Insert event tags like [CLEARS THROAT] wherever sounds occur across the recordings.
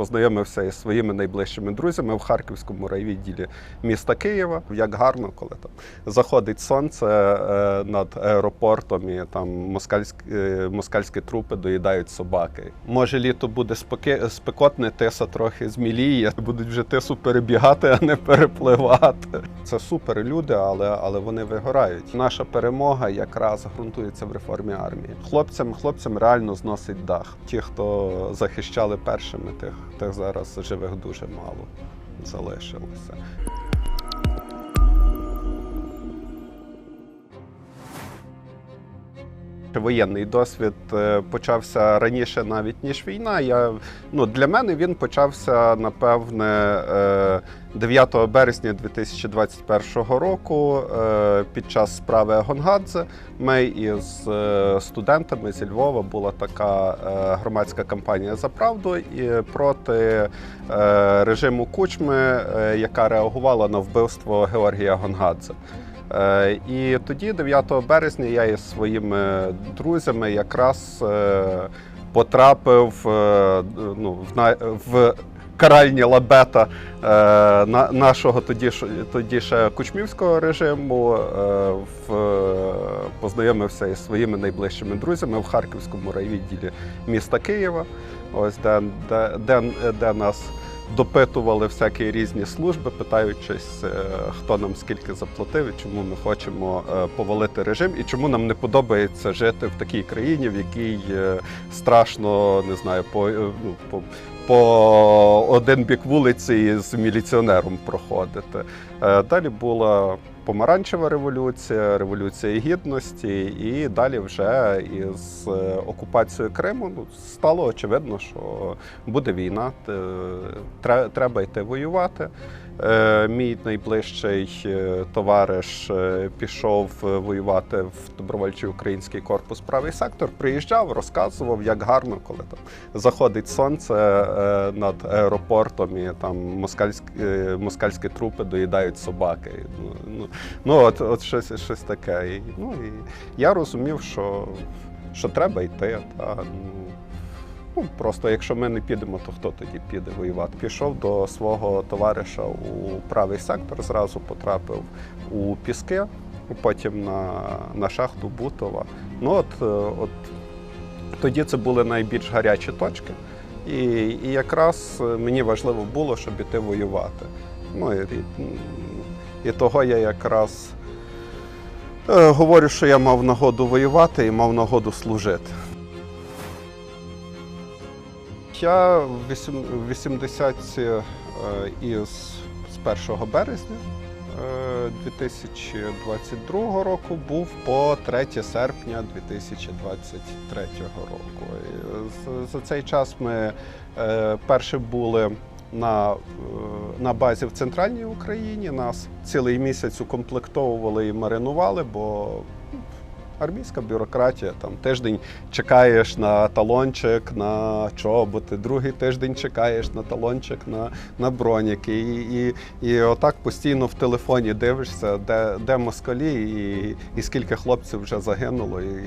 познайомився із своїми найближчими друзями в Харківському райвідділі міста Києва. Як гарно, коли там заходить сонце е, над аеропортом і там москальські, е, москальські трупи доїдають собаки. Може, літо буде споки, спекотне, тиса трохи зміліє, будуть вже тису перебігати, а не перепливати. Це супер люди, але, але вони вигорають. Наша перемога якраз ґрунтується в реформі армії. Хлопцям, хлопцям реально зносить дах. Ті, хто захищали першими, тих, тих зараз живих дуже мало залишилося. Воєнний досвід е, почався раніше навіть ніж війна. Я, ну, для мене він почався напевне е, 9 березня 2021 року е, під час справи Гонгадзе. Ми із е, студентами зі Львова була така е, громадська кампанія за правду і проти е, режиму Кучми, е, яка реагувала на вбивство Георгія Гонгадзе. Е, І тоді, 9 березня, я із своїми друзями якраз е, потрапив е, ну, в, каральні лабета на- нашого тоді, тоді ще кучмівського режиму. В, познайомився із своїми найближчими друзями в Харківському райвідділі міста Києва. Ось де, де, де, де нас допитували всякі різні служби, питаючись, е, хто нам скільки заплатив, і чому ми хочемо е, повалити режим, і чому нам не подобається жити в такій країні, в якій е, страшно не знаю, по, ну, по, по один бік вулиці з міліціонером проходити. Далі була помаранчева революція, революція гідності, і далі вже із е, окупацією Криму ну, стало очевидно, що буде війна, треба йти воювати. Е, Мій найближчий е, товариш е, пішов е, воювати в добровольчий український корпус правий сектор. Приїжджав, розказував, як гарно, коли там заходить сонце е, над аеропортом і там москальські, е, москальські трупи доїдають собаки. Ну, ну, от, от щось, щось таке. І, ну, і я розумів, що, що треба йти. Та, ну, Ну, просто якщо ми не підемо, то хто тоді піде воювати? Пішов до свого товариша у правий сектор, зразу потрапив у піски, потім на, на шахту Бутова. Ну от, е, от тоді це були найбільш гарячі точки. І, і якраз е, мені важливо було, щоб іти воювати. Ну, і, і, того я якраз е, говорю, що я мав нагоду воювати і мав нагоду служити. Я в 80-ці е, із з 1 березня е, 2022 року був по 3 серпня 2023 року. За цей час ми е, перші були на, е, на базі в центральній Україні. Нас цілий місяць укомплектовували і маринували, бо армійська бюрократія. Там тиждень чекаєш на талончик на чоботи, другий тиждень чекаєш на талончик на, на броніки. І, і, і отак постійно в телефоні дивишся, де, де москалі, і, і скільки хлопців вже загинуло, і,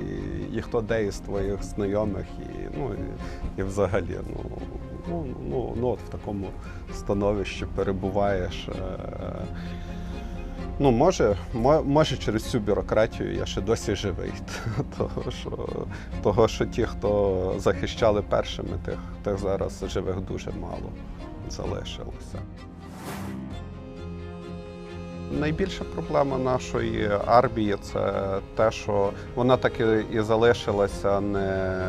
і хто де із твоїх знайомих, і, ну, і, і взагалі. Ну, ну, ну, ну, от в такому становищі перебуваєш. Е, Ну, може, може, через цю бюрократію я ще досі живий. [LAUGHS] Того, що, того, що ті, хто захищали першими, тих, тих зараз живих дуже мало залишилося. Найбільша проблема нашої армії це те, що вона так і- залишилася не,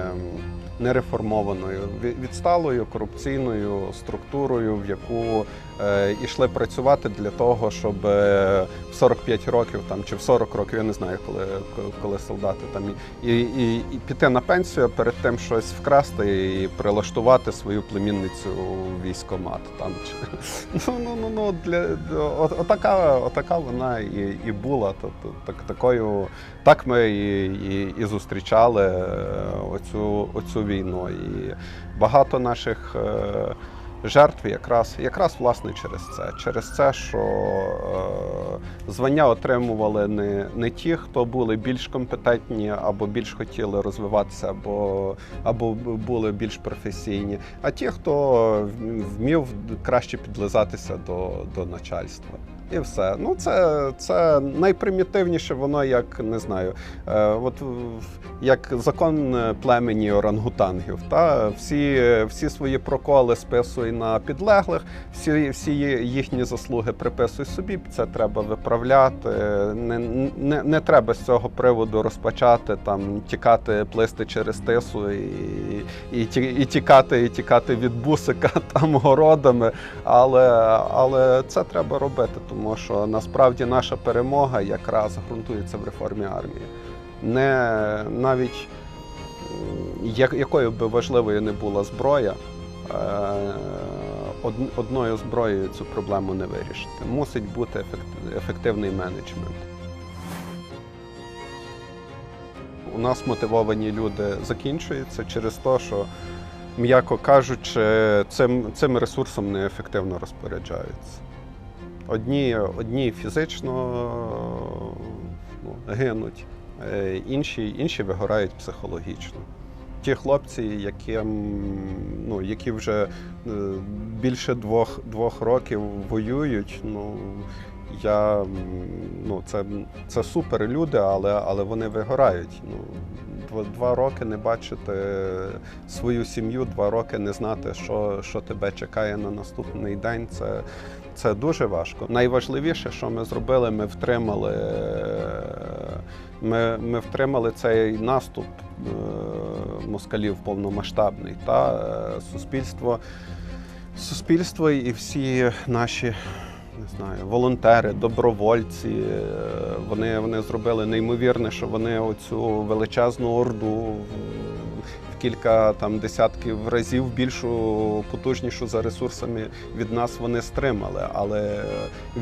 не реформованою, ві- відсталою корупційною структурою, в яку йшли працювати для того, щоб е, в 45 років там чи в 40 років, я не знаю, коли, коли солдати там і, і, і піти на пенсію, перед тим щось вкрасти і прилаштувати свою племінницю у військомат. Там чи [LAUGHS] ну ну ну ну для от, отака, отака вона і, і була. Тобто так такою, так ми і, і, і зустрічали е, оцю, оцю війну. І багато наших. Жертв якраз, якраз власне через це. Через це, що е, звання отримували не, не ті, хто були більш компетентні або більш хотіли розвиватися, або, або були більш професійні, а ті, хто вмів краще підлизатися до, до начальства. І все. Ну, це, це найпримітивніше, воно як не знаю, е, от як закон е, племені орангутангів. Та всі, всі свої проколи списує на підлеглих, всі, всі їхні заслуги приписуй собі. Це треба виправляти. Не, не, не треба з цього приводу розпочати там тікати, плисти через тису і, і, і тікати, і тікати від бусика [LAUGHS] там городами. Але, але це треба робити, тому що насправді наша перемога якраз ґрунтується в реформі армії. Не навіть як- якою би важливою не була зброя, е, од- одною зброєю цю проблему не вирішити. Мусить бути ефективний менеджмент. У нас мотивовані люди закінчуються через те, що, м'яко кажучи, цим, цим ресурсом неефективно розпоряджаються. Одні, одні фізично ну, гинуть, е, інші, інші вигорають психологічно. Ті хлопці, яким, ну, які вже е, більше двох, двох років воюють, ну, я, ну, це, це супер люди, але, але вони вигорають. Ну, два, два роки не бачити свою сім'ю, два роки не знати, що, що тебе чекає на наступний день. Це, це дуже важко. Найважливіше, що ми зробили, ми втримали, ми, ми втримали цей наступ е, москалів повномасштабний. Та е, суспільство, суспільство і всі наші не знаю, волонтери, добровольці. е, Вони, вони зробили неймовірне, що вони оцю величезну орду кілька там десятків разів більшу, потужнішу за ресурсами від нас вони стримали. Але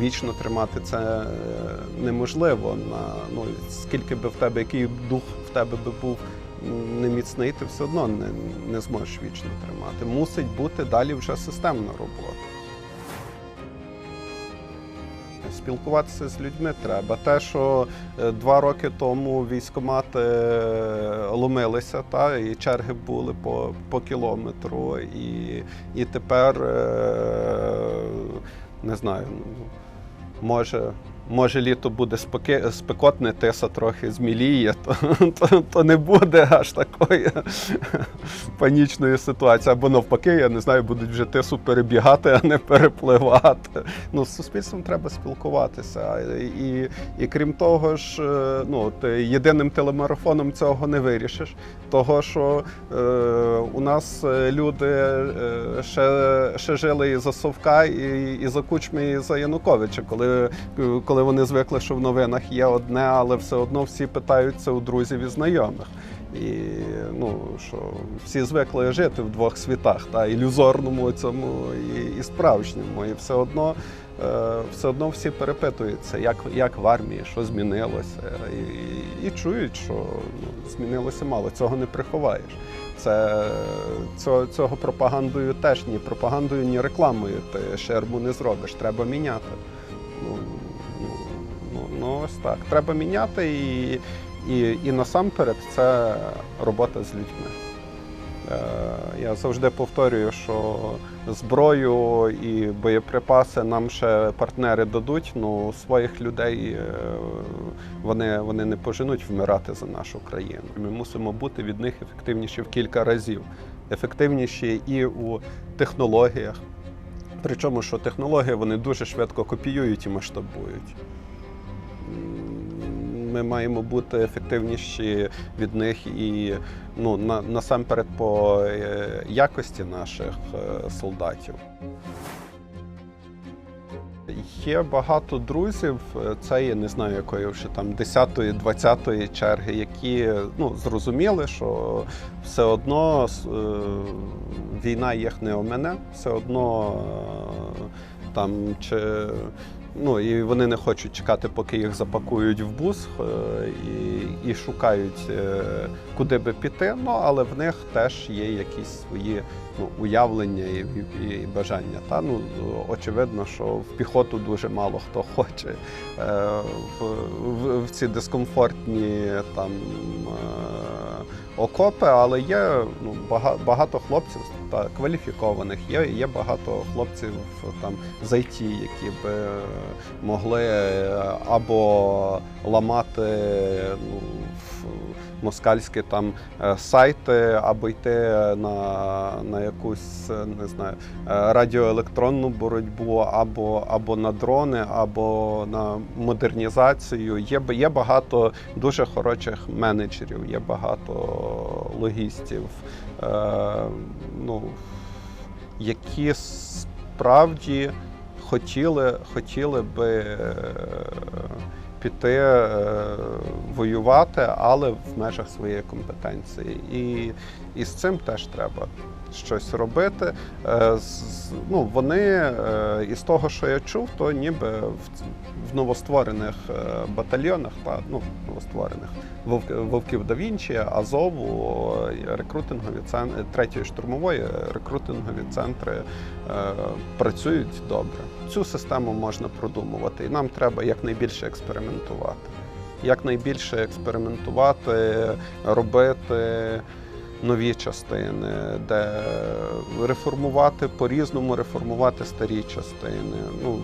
вічно тримати це е, неможливо. На ну скільки би в тебе, який дух в тебе би був. Не міцний, ти все одно не, не зможеш вічно тримати. Мусить бути далі вже системна робота. Спілкуватися з людьми треба. Те, що е, два роки тому військомати е, ломилися, та, і черги були по, по кілометру, і, і тепер е, не знаю, ну, може. Може, літо буде спекотне, тиса трохи зміліє, [LAUGHS] то, то, то не буде аж такої [LAUGHS] панічної ситуації. Або навпаки, я не знаю, будуть вже тису перебігати, а не перепливати. Ну, з суспільством треба спілкуватися. І, і крім того ж, е, ну, ти єдиним телемарафоном цього не вирішиш. Того, що е, нас е, люди е, ще, ще жили і за Совка, і, і за Кучми, і за Януковича, коли, коли вони звикли, що в новинах є одне, але все одно всі питаються у друзів і знайомих. І ну, що всі звикли жити в двох світах, та ілюзорному цьому і, і справжньому. І все одно, е, все одно всі перепитуються, як, як в армії, що змінилося. І, і чують, що ну, змінилося мало. Цього не приховаєш. Це цього, цього пропагандою теж ні пропагандою, ні рекламою ти шерму не зробиш. Треба міняти. Ну, ну, ну, ну ось так. Треба міняти і. І, і насамперед це робота з людьми. Е, Я завжди повторюю, що зброю і боєприпаси нам ще партнери дадуть, ну своїх людей е, вони, вони не поженуть вмирати за нашу країну. Ми мусимо бути від них ефективніші в кілька разів. Ефективніші і у технологіях. Причому, що технології вони дуже швидко копіюють і масштабують. Ми маємо бути ефективніші від них і ну, на, насамперед по е, якості наших е, солдатів. Є багато друзів, е, це є не знаю якої вже там 10-ї, 20-ї черги, які ну, зрозуміли, що все одно е, війна їх не омине, все одно е, там чи, Ну і вони не хочуть чекати, поки їх запакують в бус е, і, і шукають, е, куди би піти. Ну але в них теж є якісь свої ну, уявлення і, і, і бажання. Та ну очевидно, що в піхоту дуже мало хто хоче е, в, в, в ці дискомфортні там. Окопи, але є ну, бага- багато хлопців та кваліфікованих. Є, є багато хлопців там з IT, які б е, могли е, або ламати ну, москальські там е, сайти, або йти на, на якусь не знаю радіоелектронну боротьбу, або, або на дрони, або на модернізацію. Є, є багато дуже хороших менеджерів, є багато логістів, ну, які справді хотіли, хотіли би е, піти е, воювати, але в межах своєї компетенції. І, і з цим теж треба щось робити. Е, ну, вони е, із того, що я чув, то ніби в, новостворених батальйонах, та ну новостворених Вовк- Вовків да Вінчі, Азову, рекрутингові центри третьої штурмової рекрутингові центри працюють добре. Цю систему можна продумувати, і нам треба якнайбільше експериментувати. Якнайбільше експериментувати, робити нові частини, де реформувати по-різному, реформувати старі частини. Ну,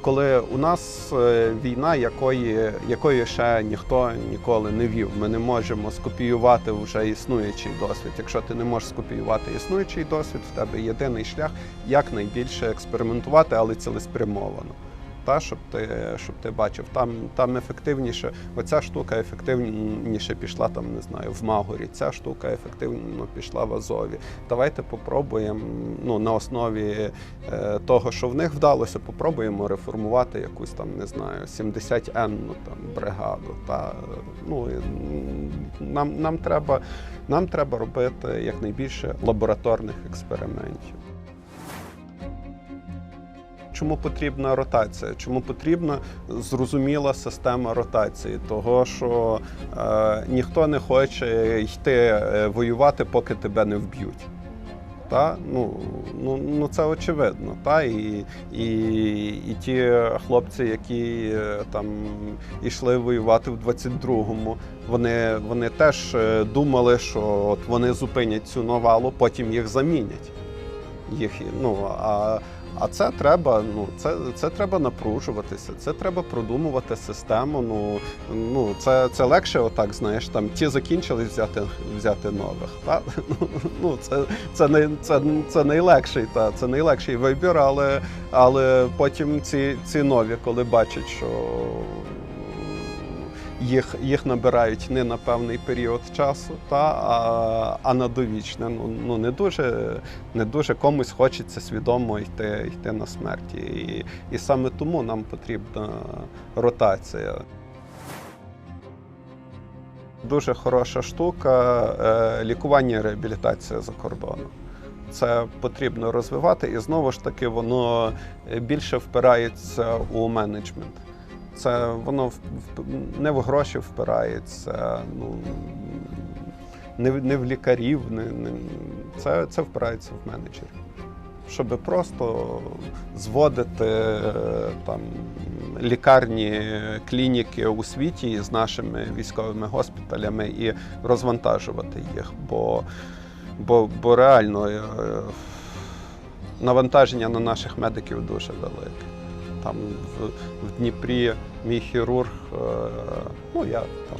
коли у нас е, війна, якої, якої ще ніхто ніколи не вів, ми не можемо скопіювати вже існуючий досвід. Якщо ти не можеш скопіювати існуючий досвід, в тебе єдиний шлях якнайбільше експериментувати, але цілеспрямовано. Та, щоб ти, щоб ти бачив, там, там ефективніше, оця штука ефективніше пішла там, не знаю, в Магорі, ця штука ефективно пішла в Азові. Давайте попробуємо ну, на основі е, того, що в них вдалося, попробуємо реформувати якусь там, не знаю, 70-енну там бригаду. Та, ну, нам, нам, треба, нам треба робити якнайбільше лабораторних експериментів. Чому потрібна ротація? Чому потрібна зрозуміла система ротації? Того, що е, ніхто не хоче йти е, воювати, поки тебе не вб'ють. Та? Ну, ну, ну це очевидно. Та? І, і, і ті хлопці, які е, там йшли воювати в 22-му, вони, вони теж е, думали, що от вони зупинять цю навалу, потім їх замінять. Їх, ну, а, а це треба, ну це, це треба напружуватися, це треба продумувати систему. Ну, ну це, це легше, отак, знаєш, там ті закінчились взяти, взяти нових. Та? [LAUGHS] Ну, це, це, не, це, це найлегший, та, це найлегший вибір, але, але потім ці, ці нові, коли бачать, що їх, їх набирають не на певний період часу, та, а, а на довічне. Ну, ну не дуже, не дуже комусь хочеться свідомо йти, йти на смерть. І, і саме тому нам потрібна ротація. Дуже хороша штука е, лікування і реабілітація за кордоном. Це потрібно розвивати, і знову ж таки воно більше впирається у менеджмент. Це воно в- не в гроші впирається, ну не, в- не в лікарів, не, не, це, це впирається в менеджерів. Щоб просто зводити там лікарні, клініки у світі з нашими військовими госпіталями і розвантажувати їх. Бо, бо, бо реально е, навантаження на наших медиків дуже велике. Там в, в Дніпрі мій хірург, е, ну я там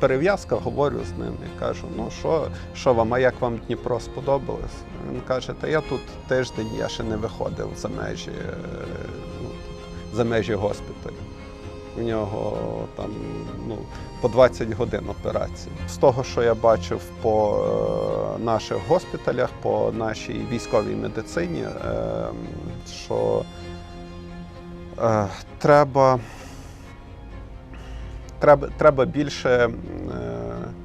перев'язка, говорю з ним і кажу: ну що, що вам, а як вам Дніпро сподобалось? Він каже, та я тут тиждень, я ще не виходив за межі, е, ну, за межі госпіталю. У нього там ну, по 20 годин операції. З того, що я бачив по е, наших госпіталях, по нашій військовій медицині, е, що треба, треба, треба більше, е,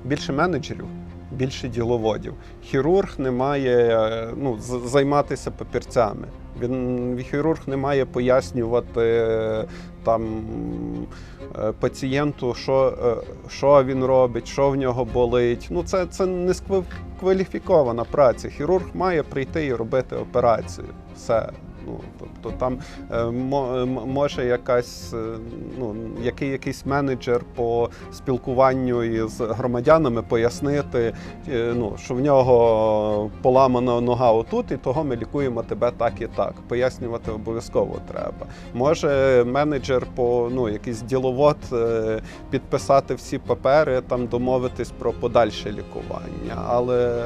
більше менеджерів, більше діловодів. Хірург не має е, ну, займатися папірцями. Він хірург не має пояснювати е, там е, пацієнту, що, е, що він робить, що в нього болить. Ну, це, це не кваліфікована праця. Хірург має прийти і робити операцію. Все. Ну, тобто там е, мо- може якась, е, ну, який, якийсь менеджер по спілкуванню із громадянами пояснити, е, ну, що в нього поламана нога отут, і того ми лікуємо тебе так і так. Пояснювати обов'язково треба. Може менеджер по ну, якийсь діловод е, підписати всі папери, там домовитись про подальше лікування. Але,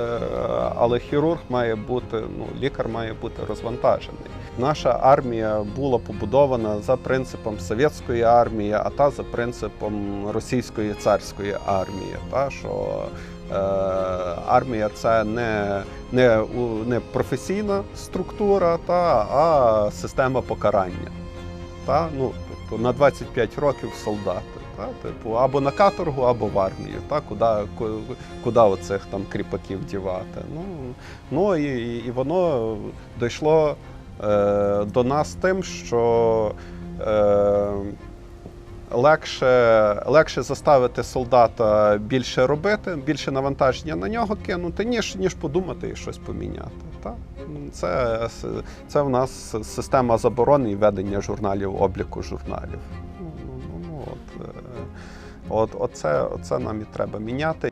але хірург має бути, ну, лікар має бути розвантажений. Наша армія була побудована за принципом совєтської армії, а та за принципом російської царської армії. Та, що е, армія це не, не, не професійна структура, та, а система покарання. Та, ну, тобто на 25 років солдати. Та, типу, або на каторгу, або в армію, та, куди, куди оцих там кріпаків дівати. Ну, ну і, і воно дійшло до нас тим, що е, легше, легше заставити солдата більше робити, більше навантаження на нього кинути, ніж, ніж подумати і щось поміняти. Та? Це, це в нас система заборони і ведення журналів, обліку журналів. Ну, ну, ну, от, е, от, оце, оце нам і треба міняти.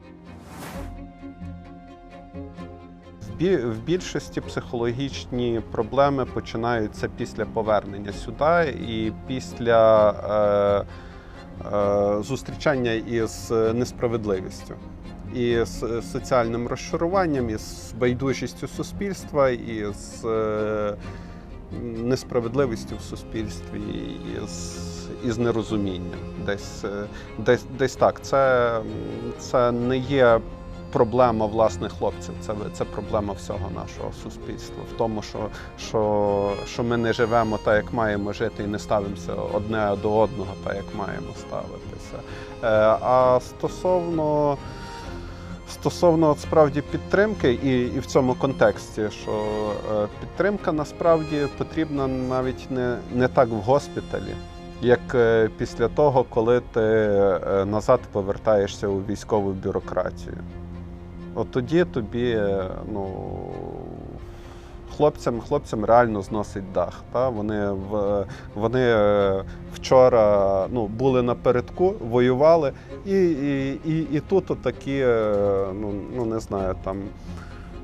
В більшості психологічні проблеми починаються після повернення сюди і після е, е, зустрічання із несправедливістю. І з соціальним розчаруванням, і з байдужістю суспільства, і з е, несправедливістю в суспільстві, і з, і з нерозумінням. Десь, десь, десь так. Це, це не є проблема власне хлопців. Це, це проблема всього нашого суспільства. В тому, що, що, що ми не живемо так, як маємо жити, і не ставимося одне до одного, так як маємо ставитися. Е, А стосовно. Стосовно от справді підтримки, і, і в цьому контексті, що е, підтримка насправді потрібна навіть не, не так в госпіталі, як е, після того, коли ти е, назад повертаєшся у військову бюрократію. От тоді тобі е, ну, хлопцям, хлопцям реально зносить дах. Та? Вони, в, вони е, вчора ну, були напередку, воювали, і, і, і, і тут такі, ну, ну не знаю, там.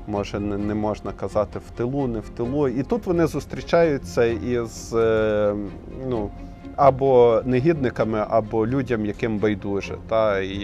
Може, не, не можна казати в тилу, не в тилу. І тут вони зустрічаються із е, ну, або негідниками, або людям, яким байдуже. Та, і,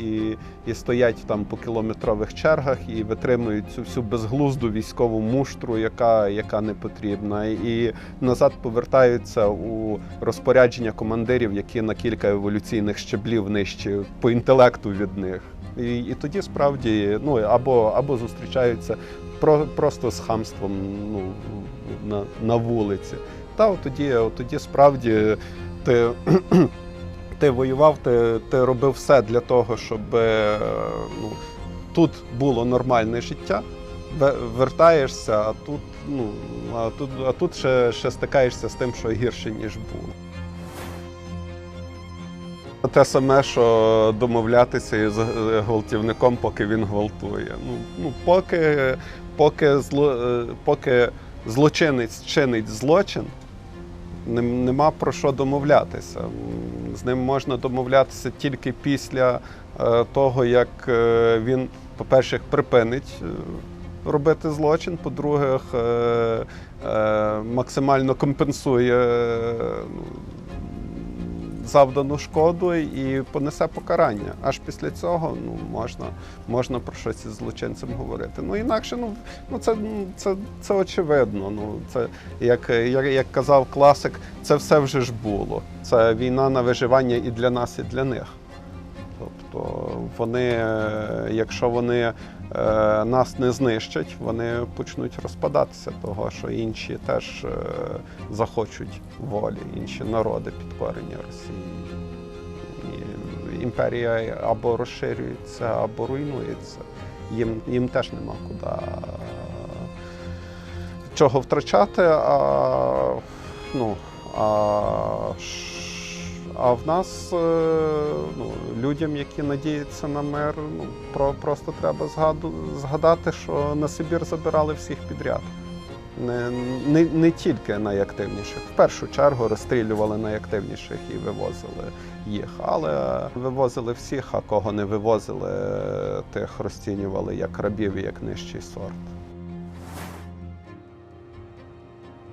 і, і, стоять там по кілометрових чергах і витримують цю всю безглузду військову муштру, яка, яка не потрібна. І назад повертаються у розпорядження командирів, які на кілька еволюційних щеблів нижче по інтелекту від них. І, і тоді справді ну або, або зустрічаються про, просто з хамством ну, на, на вулиці. Та тоді, тоді справді ти, [CLEARS THROAT] ти воював, ти, ти робив все для того, щоб е, ну, тут було нормальне життя. Вертаєшся, а тут, ну, а тут, а тут ще, ще стикаєшся з тим, що гірше, ніж було. Те саме, що домовлятися із е, гвалтівником, поки він гвалтує. Ну, ну поки, поки, зло, е, поки злочинець чинить злочин, нема про що домовлятися. З ним можна домовлятися тільки після е, того, як е, він, по-перше, припинить е, робити злочин, по-друге, максимально компенсує. Завдану шкоду і понесе покарання. Аж після цього ну, можна, можна про щось із злочинцем говорити. Ну інакше, ну, ну це, ну, це, це очевидно. Ну, це, як, як, як казав класик, це все вже ж було. Це війна на виживання і для нас, і для них. Тобто вони, е, якщо вони е, нас не знищать, вони почнуть розпадатися, того що інші теж е, захочуть волі, інші народи підкорення Росії. Імперія або розширюється, або руйнується. їм, їм теж нема куди чого втрачати, а, ну, а, а в нас, е, ну, людям, які надіються на мир, ну, про, просто треба згаду, згадати, що на Сибір забирали всіх підряд. Не, не, не тільки найактивніших. В першу чергу розстрілювали найактивніших і вивозили їх, але вивозили всіх, а кого не вивозили, тих розцінювали як рабів і як нижчий сорт.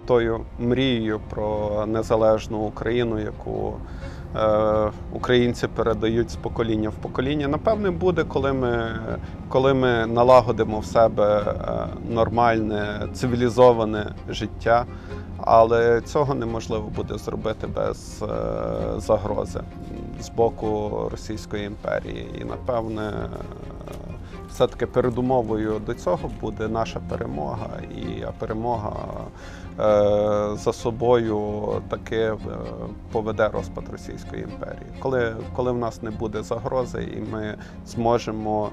Тою мрією про незалежну Україну, яку е, українці передають з покоління в покоління, напевне, буде, коли ми, коли ми налагодимо в себе е, нормальне, цивілізоване життя. Але цього неможливо буде зробити без е, загрози з боку Російської імперії. І напевне, все-таки передумовою до цього буде наша перемога, і перемога е, за собою таки е, поведе розпад Російської імперії. Коли, коли в нас не буде загрози, і ми зможемо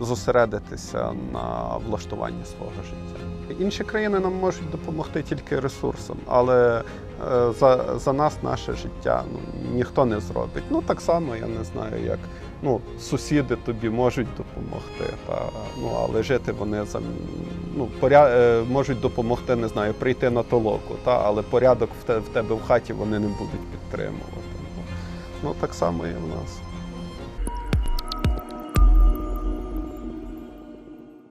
зосередитися на влаштуванні свого життя. Інші країни нам можуть допомогти тільки ресурсом, але е, за, за нас наше життя ну, ніхто не зробить. Ну так само я не знаю, як ну, сусіди тобі можуть допомогти, та, ну, але жити вони за ну, поря... е, можуть допомогти, не знаю, прийти на толоку, та, але порядок в, те, в тебе в хаті вони не будуть підтримувати. Ну, так само і в нас.